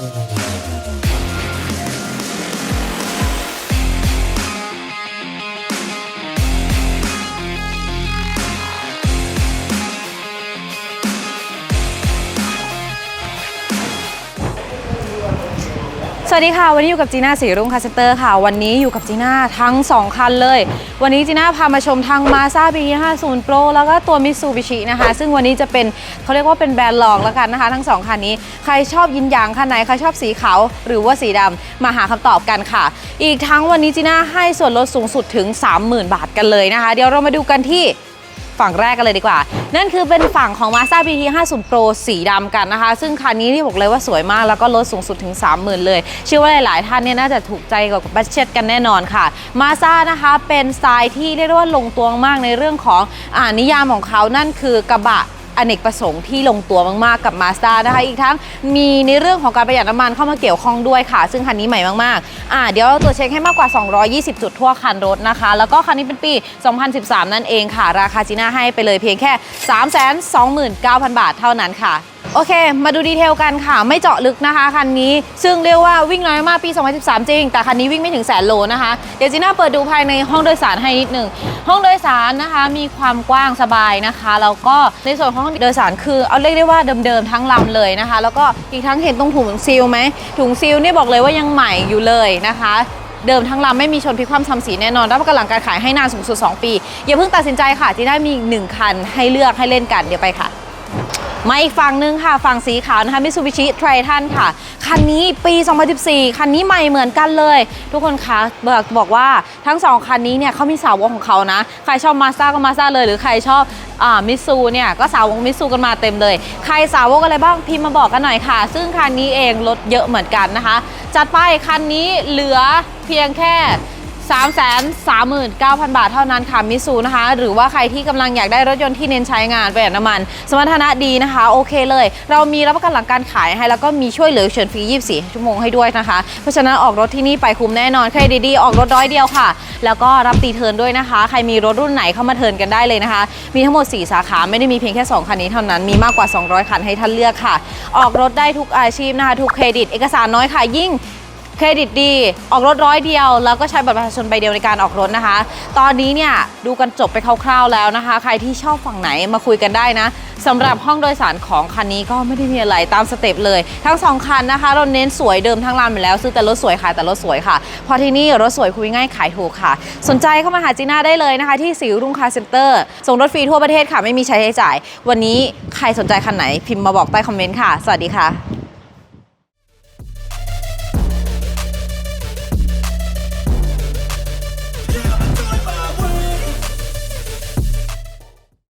oh สวัสดีค่ะ วันนี้อยู่กับจีน่าสีรุ่งคาเซนเตอร์ค่ะ วันนี้อยู่กับจีน่าทั้ง 2 คันเลย วันนี้จีน่าพามาชมทางมาซาบี50 Pro แล้วก็ตัวมิ t ซูบิชินะคะ ซึ่งวันนี้จะเป็นเขาเรียกว่าเป็นแบรนด์รองแล้วกันนะคะ ทั้ง 2 คันนี้ ใครชอบยินยางคันไหน ใครชอบสีขาวหรือว่าสีดำมาหาคำตอบกันค่ะ อีกทั้งวันนี้จีน่าให้ส่วนลดสูงสุดถึง 30,000 บาทกันเลยนะคะ เดี๋ยวเรามาดูกันที่ ฝั่งแรกกันเลยดีกว่า นั่นคือเป็นฝั่งของ Mazda BT 50 Pro สีดำกันนะคะ ซึ่งคันนี้ที่บอกเลยว่าสวยมากแล้วก็ลดสูงสุดถึง 30,000 เลย เชื่อว่าหลายๆ ท่านเนี่ยน่าจะถูกใจกับบัตเจ็ตกันแน่นอนค่ะ Mazda นะคะเป็นสไตล์ที่เรียกได้ว่าลงตัวมากในเรื่องของอานิยามของเขานั่นคือกระบะ อเนกประสงค์ที่ลงตัวมากๆกับ Mazda นะคะอีกทั้งมีในเรื่องของการประหยัดน้ำมันเข้ามาเกี่ยวข้องด้วยค่ะ ซึ่งคันนี้ใหม่มากๆอ่าเดี๋ยวเราตรวจเช็คให้มากกว่า 220 จุดทั่วคันรถนะคะ แล้วก็คันนี้เป็นปี 2013 นั่นเองค่ะ ราคาจีน่าให้ไปเลยเพียงแค่ 329,000 บาทเท่านั้นค่ะ โอเค มาดูดีเทลกันค่ะ ไม่เจาะลึกนะคะคันนี้ ซึ่งเรียกว่าวิ่งน้อยมากปี 2013 จริง แต่คันนี้วิ่งไม่ถึงแสนโลนะคะ เดี๋ยวจีน่าเปิดดูภายในห้องโดยสารให้นิดหนึ่ง ห้องโดยสารนะคะมีความกว้างสบายนะคะ แล้วก็ในส่วนของห้องโดยสารคือเอาเรียกได้ว่าเดิมๆทั้งลำเลยนะคะ แล้วก็อีกทั้งเห็นตรงถุงซีลไหม ถุงซีลนี่บอกเลยว่ายังใหม่อยู่เลยนะคะเดิมทั้งลำไม่มีชนพลิกคว่ำซ้ำสีแน่นอน รับประกันหลังการขายให้นานสูงสุด 2 ปี อย่าเพิ่งตัดสินใจค่ะจีน่ามีอีกหนึ่งคันให้เลือกให้เล่นกันเดี๋ยวไปค่ะ มาอีกฝั่งหนึงค่ะ ฝั่งสีขาวนะคะมิ t ซูบิชิไทรทันค่ะ คันนี้ปี 2014 คันนี้ใหม่เหมือนกันเลย ทุกคนคะบอกบอกว่าทั้ง 2 คันนี้เนี่ยเขามีสาวกของเขานะ ใครชอบมาซ่าก็มาซ่าเลย หรือใครชอบมิซูเนี่ยก็สาวกมิซูกันมาเต็มเลย ใครสาวกอะไรบ้างพิมพ์มาบอกกันหน่อยค่ะ ซึ่งคันนี้เองลดเยอะเหมือนกันนะคะ จัดไปคันนี้เหลือเพียงแค่ 339,000 บาทเท่านั้นค่ะมิซูนะคะ หรือว่าใครที่กำลังอยากได้รถยนต์ที่เน้นใช้งานประหยัดน้ำมัน สมรรถนะดีนะคะ โอเคเลย เรามีรับประกันหลังการขายให้ แล้วก็มีช่วยเหลือเฉินฟรี 24 ชั่วโมงให้ด้วยนะคะ เพราะฉะนั้นออกรถที่นี่ไปคุ้มแน่นอน ใครดีๆ ออกรถร้อยเดียวค่ะ แล้วก็รับตีเทินด้วยนะคะ ใครมีรถรุ่นไหนเข้ามาเทินกันได้เลยนะคะ มีทั้งหมด 4 สาขาไม่ได้มีเพียงแค่ 2 คันนี้เท่านั้น มีมากกว่า 200 คันให้ท่านเลือกค่ะ ออกรถได้ทุกอาชีพนะคะทุกเครดิต เอกสารน้อยค่ะยิ่ง เครดิตดี ออกรถร้อยเดียว แล้วก็ใช้บัตรประชาชนใบเดียวในการออกรถนะคะ ตอนนี้เนี่ยดูกันจบไปคร่าวๆแล้วนะคะ ใครที่ชอบฝั่งไหนมาคุยกันได้นะสำหรับห้องโดยสารของคันนี้ก็ไม่ได้มีอะไรตามสเต็ปเลย ทั้งสองคันนะคะ เราเน้นสวยเดิมทั้งลำอยู่แล้ว ซื้อแต่รถสวยขายแต่รถสวยค่ะ พอที่นี่รถสวยคุยง่ายขายถูกค่ะ สนใจเข้ามาหาจีน่าได้เลยนะคะ ที่สิรุ่งคาร์เซ็นเตอร์ส่งรถฟรีทั่วประเทศค่ะไม่มีใช้ใช้จ่าย วันนี้ใครสนใจคันไหนพิมพ์มาบอกใต้คอมเมนต์ค่ะ สวัสดีค่ะ